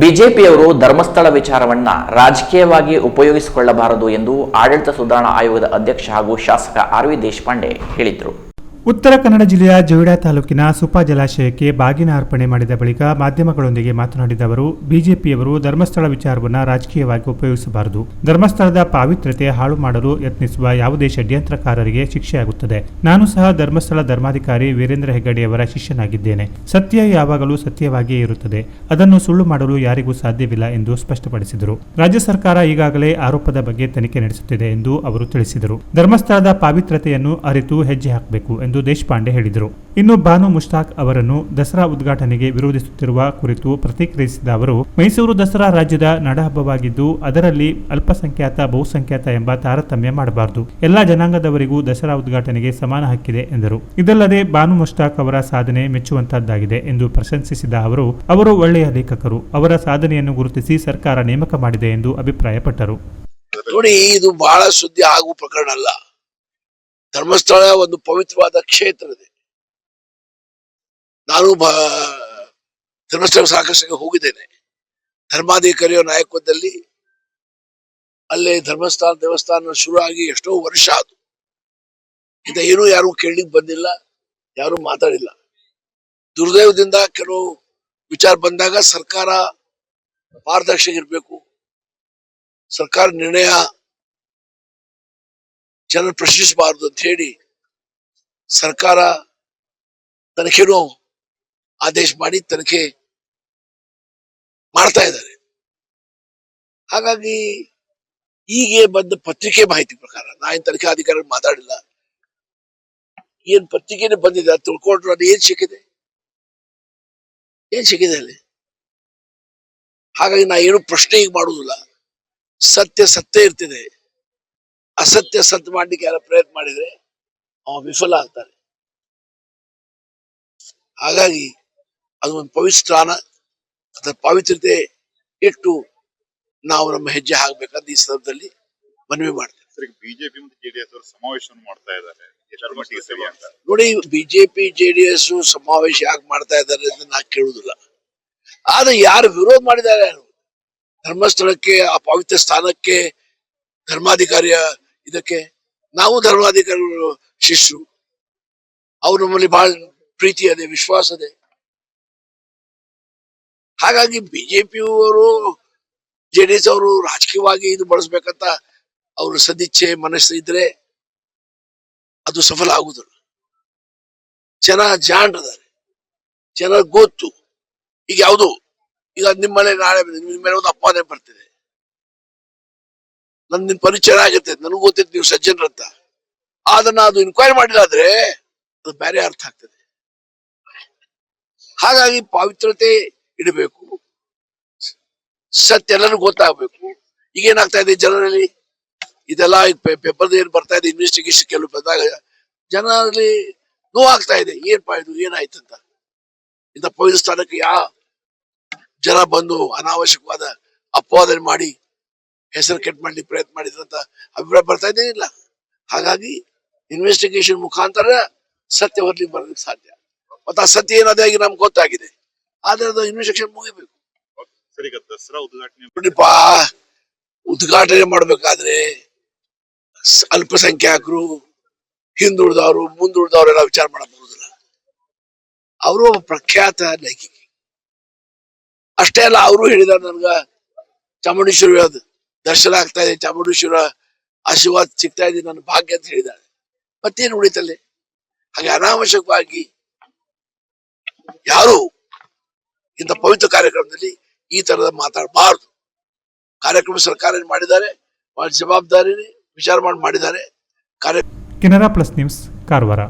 ಬಿಜೆಪಿಯವರು ಧರ್ಮಸ್ಥಳ ವಿಚಾರವನ್ನ ರಾಜಕೀಯವಾಗಿ ಉಪಯೋಗಿಸಿಕೊಳ್ಳಬಾರದು ಎಂದು ಆಡಳಿತ ಸುಧಾರಣಾ ಆಯೋಗದ ಅಧ್ಯಕ್ಷ ಹಾಗೂ ಶಾಸಕ ಆರ್ ವಿ ದೇಶಪಾಂಡೆ ಹೇಳಿದರು. ಉತ್ತರ ಕನ್ನಡ ಜಿಲ್ಲೆಯ ಜೋಯಿಡಾ ತಾಲೂಕಿನ ಸುಪಾ ಜಲಾಶಯಕ್ಕೆ ಬಾಗಿನ ಅರ್ಪಣೆ ಮಾಡಿದ ಬಳಿಕ ಮಾಧ್ಯಮಗಳೊಂದಿಗೆ ಮಾತನಾಡಿದ ಅವರು, ಬಿಜೆಪಿಯವರು ಧರ್ಮಸ್ಥಳ ವಿಚಾರವನ್ನು ರಾಜಕೀಯವಾಗಿ ಉಪಯೋಗಿಸಬಾರದು. ಧರ್ಮಸ್ಥಳದ ಪಾವಿತ್ರ್ಯತೆ ಹಾಳು ಮಾಡಲು ಯತ್ನಿಸುವ ಯಾವುದೇ ಷಡ್ಯಂತ್ರಕಾರರಿಗೆ ಶಿಕ್ಷೆಯಾಗುತ್ತದೆ. ನಾನು ಸಹ ಧರ್ಮಸ್ಥಳ ಧರ್ಮಾಧಿಕಾರಿ ವೀರೇಂದ್ರ ಹೆಗ್ಗಡೆಯವರ ಶಿಷ್ಯನಾಗಿದ್ದೇನೆ. ಸತ್ಯ ಯಾವಾಗಲೂ ಸತ್ಯವಾಗಿಯೇ ಇರುತ್ತದೆ. ಅದನ್ನು ಸುಳ್ಳು ಮಾಡಲು ಯಾರಿಗೂ ಸಾಧ್ಯವಿಲ್ಲ ಎಂದು ಸ್ಪಷ್ಟಪಡಿಸಿದರು. ರಾಜ್ಯ ಸರ್ಕಾರ ಈಗಾಗಲೇ ಆರೋಪದ ಬಗ್ಗೆ ತನಿಖೆ ನಡೆಸುತ್ತಿದೆ ಎಂದು ಅವರು ತಿಳಿಸಿದರು. ಧರ್ಮಸ್ಥಳದ ಪಾವಿತ್ರ್ಯತೆಯನ್ನು ಅರಿತು ಹೆಜ್ಜೆ ಹಾಕಬೇಕು ಎಂದು ದೇಶಪಾಂಡೆ ಹೇಳಿದರು. ಇನ್ನು ಬಾನು ಮುಷ್ತಾಕ್ ಅವರನ್ನು ದಸರಾ ಉದ್ಘಾಟನೆಗೆ ವಿರೋಧಿಸುತ್ತಿರುವ ಕುರಿತು ಪ್ರತಿಕ್ರಿಯಿಸಿದ ಅವರು, ಮೈಸೂರು ದಸರಾ ರಾಜ್ಯದ ನಡಹಬ್ಬವಾಗಿದ್ದು, ಅದರಲ್ಲಿ ಅಲ್ಪಸಂಖ್ಯಾತ, ಬಹುಸಂಖ್ಯಾತ ಎಂಬ ತಾರತಮ್ಯ ಮಾಡಬಾರದು. ಎಲ್ಲಾ ಜನಾಂಗದವರಿಗೂ ದಸರಾ ಉದ್ಘಾಟನೆಗೆ ಸಮಾನ ಹಕ್ಕಿದೆ ಎಂದರು. ಇದಲ್ಲದೆ ಬಾನು ಮುಷ್ತಾಕ್ ಅವರ ಸಾಧನೆ ಮೆಚ್ಚುವಂತಹದ್ದಾಗಿದೆ ಎಂದು ಪ್ರಶಂಸಿಸಿದ ಅವರು ಅವರು ಒಳ್ಳೆಯ ಲೇಖಕರು. ಅವರ ಸಾಧನೆಯನ್ನು ಗುರುತಿಸಿ ಸರ್ಕಾರ ನೇಮಕ ಮಾಡಿದೆ ಎಂದು ಅಭಿಪ್ರಾಯಪಟ್ಟರು. ನೋಡಿ, ಇದು ಬಹಳ ಸುದ್ದಿ ಆಗುವ ಪ್ರಕರಣ ಅಲ್ಲ. ಧರ್ಮಸ್ಥಳ ಒಂದು ಪವಿತ್ರವಾದ ಕ್ಷೇತ್ರ ಇದೆ. ನಾನು ಧರ್ಮಸ್ಥಳ ಸಾಕಷ್ಟು ಹೋಗಿದ್ದೇನೆ. ಧರ್ಮಾಧಿಕಾರಿಯ ನಾಯಕತ್ವದಲ್ಲಿ ಅಲ್ಲೇ ಧರ್ಮಸ್ಥಳ ದೇವಸ್ಥಾನ ಶುರು ಆಗಿ ಎಷ್ಟೋ ವರ್ಷ ಅದು ಇದ ಏನೂ ಯಾರು ಕೇಳಲಿಕ್ಕೆ ಬಂದಿಲ್ಲ, ಯಾರು ಮಾತಾಡಿಲ್ಲ. ದುರ್ದೈವದಿಂದ ಕೆಲವು ವಿಚಾರ ಬಂದಾಗ ಸರ್ಕಾರ ಪಾರದರ್ಶಕ ಇರಬೇಕು. ಸರ್ಕಾರ ನಿರ್ಣಯ ಜನ ಪ್ರಶ್ನಿಸಬಾರದು ಅಂತ ಹೇಳಿ ಸರ್ಕಾರ ತನಿಖೆನೂ ಆದೇಶ ಮಾಡಿ ತನಿಖೆ ಮಾಡ್ತಾ ಇದ್ದಾರೆ. ಹಾಗಾಗಿ ಹೀಗೆ ಬಂದ ಪತ್ರಿಕೆ ಮಾಹಿತಿ ಪ್ರಕಾರ, ನಾ ಏನ್ ತನಿಖೆ ಅಧಿಕಾರಿ ಮಾತಾಡಿಲ್ಲ. ಏನ್ ಪತ್ರಿಕೆನೆ ಬಂದಿದೆ ಅದು ತಿಳ್ಕೊಂಡ್ರು ಅದು ಏನ್ ಸಿಕ್ಕಿದೆ? ಏನ್ ಸಿಕ್ಕಿದೆ ಅಲ್ಲಿ? ಹಾಗಾಗಿ ನಾ ಏನು ಪ್ರಶ್ನೆ ಈಗ ಮಾಡುವುದಿಲ್ಲ ಸತ್ಯ ಸತ್ಯ ಇರ್ತಿದೆ. ಅಸತ್ಯ ಸತ್ ಮಾಡ್ಲಿಕ್ಕೆ ಯಾರ ಪ್ರಯತ್ನ ಮಾಡಿದ್ರೆ ಅವ ವಿಫಲ ಆಗ್ತಾನೆ ಹಾಗಾಗಿ ಅದು ಒಂದು ಪವಿತ್ರ ಸ್ಥಾನ ಅದರ ಪವಿತ್ರತೆ ಇಟ್ಟು ನಾವು ನಮ್ಮ ಹೆಜ್ಜೆ ಹಾಕ್ಬೇಕಂತ ಈ ಸಂದರ್ಭದಲ್ಲಿ ಮನವಿ ಮಾಡ್ತೇವೆ ಬಿಜೆಪಿ ಮತ್ತು ಜೆಡಿಎಸ್ ಅವರು ಸಮಾವೇಶವನ್ನು ಮಾಡ್ತಾ ಇದ್ದಾರೆ. ನೋಡಿ ಬಿಜೆಪಿ ಜೆಡಿಎಸ್ ಸಮಾವೇಶ ಯಾಕೆ ಮಾಡ್ತಾ ಇದ್ದಾರೆ ಅಂತ ನಾ ಕೇಳುದಿಲ್ಲ. ಆದ್ರೆ ಯಾರು ವಿರೋಧ ಮಾಡಿದ್ದಾರೆ? ಧರ್ಮಸ್ಥಳಕ್ಕೆ ಆ ಪವಿತ್ರ ಸ್ಥಾನಕ್ಕೆ ಧರ್ಮಾಧಿಕಾರಿಯ ಇದಕ್ಕೆ ನಾವು ಧರ್ಮಾಧಿಕಾರಿಗಳು ಶಿಷ್ಯರು. ಅವ್ರು ನಮ್ಮಲ್ಲಿ ಬಹಳ ಪ್ರೀತಿ ಅದೇ, ವಿಶ್ವಾಸ ಅದೇ. ಹಾಗಾಗಿ ಬಿಜೆಪಿಯವರು ಜೆಡಿಎಸ್ ಅವರು ರಾಜಕೀಯವಾಗಿ ಇದು ಬಳಸ್ಬೇಕಂತ ಅವ್ರ ಸದಿಚ್ಛೆ ಮನಸ್ಸು ಇದ್ರೆ ಅದು ಸಫಲ ಆಗುದಿಲ್ಲ. ಜನ ಜಾಣರಿದ್ದಾರೆ ಜನ ಗೊತ್ತು. ಈಗ ಯಾವುದು? ಈಗ ನಿಮ್ಮ ಮನೆ ನಾಳೆ, ನಿಮ್ಮ ಮೇಲೆ ಒಂದು ಅಪವಾದ ಬರ್ತಿದೆ. ನನ್ ನಿನ್ ಪರಿಚಯ ಆಗುತ್ತೆ, ನನಗೂ ಗೊತ್ತಿತ್ತು ನೀವು ಸಜ್ಜನರಂತ ಅದನ್ನ ಅದು ಇನ್ಕ್ವೈರಿ ಮಾಡಿಲ್ಲ ಅದು ಬೇರೆ ಅರ್ಥ ಆಗ್ತದೆ. ಹಾಗಾಗಿ ಪಾವಿತ್ರತೆ ಇಡಬೇಕು. ಸತ್ಯ ಎಲ್ಲರಿಗೂ ಗೊತ್ತಾಗಬೇಕು. ಈಗ ಏನಾಗ್ತಾ ಇದೆ ಜನರಲ್ಲಿ? ಇದೆಲ್ಲ ಪೇಪರ್ ಏನ್ ಬರ್ತಾ ಇದೆ ಇನ್ವೆಸ್ಟಿಗೇಷನ್ ಕೆಲವು ಬಂದಾಗ ಜನರಲ್ಲಿ ನೋವಾಗ್ತಾ ಇದೆ ಏನ್ಪಾ ಇದು, ಏನಾಯ್ತು ಅಂತ. ಇಂಥ ಪವಿತ್ರ ಸ್ಥಾನಕ್ಕೆ ಯಾ ಜನ ಬಂದು ಅನಾವಶ್ಯಕವಾದ ಅಪವಾದನೆ ಮಾಡಿ ಹೆಸರು ಕೆಟ್ಟ ಮಾಡ್ಲಿಕ್ಕೆ ಪ್ರಯತ್ನ ಮಾಡಿದ್ರಂತ ಅಭಿಪ್ರಾಯ ಬರ್ತಾ ಇದ್ದೇನಿಲ್ಲ ಹಾಗಾಗಿ ಇನ್ವೆಸ್ಟಿಗೇಷನ್ ಮುಖಾಂತರ ಸತ್ಯ ಹೊರಲಿಕ್ಕೆ ಬರಲಿಕ್ಕೆ ಸಾಧ್ಯ. ಮತ್ತೆ ಆ ಸತ್ಯ ಏನದೇ ಆಗಿ ನಮ್ಗೆ ಗೊತ್ತಾಗಿದೆ. ಆದ್ರೆ ಅದು ಇನ್ವೆಸ್ಟಿಗೇಷನ್ ಮುಗಿಬೇಕು. ದಸರಾ ಉದ್ಘಾಟನೆ ಉದ್ಘಾಟನೆ ಮಾಡ್ಬೇಕಾದ್ರೆ ಅಲ್ಪಸಂಖ್ಯಾತರು ಹಿಂದುಳಿದವರು ಮುಂದುಳಿದವರೆಲ್ಲ ವಿಚಾರ ಮಾಡಕ್ ಬರುದಿಲ್ಲ ಅವರು ಒಬ್ಬ ಪ್ರಖ್ಯಾತ ಲೇಖಕಿ. ಅಷ್ಟೇ ಅಲ್ಲ ಅವರು ಹೇಳಿದಾರೆ ನನ್ಗ ಚಾಮುಂಡೇಶ್ವರಿ ಅದು ದರ್ಶನ ಆಗ್ತಾ ಇದೆ, ಚಾಮುಂಡೇಶ್ವರ ಆಶೀರ್ವಾದ ಸಿಗ್ತಾ ಇದೆ, ನನ್ನ ಭಾಗ್ಯ ಅಂತ ಹೇಳಿದ್ದಾರೆ. ಮತ್ತೇನು ಉಳಿತಲ್ಲಿ? ಹಾಗೆ ಅನಾವಶ್ಯಕವಾಗಿ ಯಾರು ಇಂಥ ಪವಿತ್ರ ಕಾರ್ಯಕ್ರಮದಲ್ಲಿ ಈ ತರದ ಮಾತಾಡಬಾರದು. ಕಾರ್ಯಕ್ರಮ ಸರ್ಕಾರ ಮಾಡಿದ್ದಾರೆ? ಬಹಳ ಜವಾಬ್ದಾರಿ ವಿಚಾರ ಮಾಡಿ ಮಾಡಿದ್ದಾರೆ. ಕಾರ್ಯ ಕೆನರಾ ಪ್ಲಸ್ ನ್ಯೂಸ್, ಕಾರವಾರ.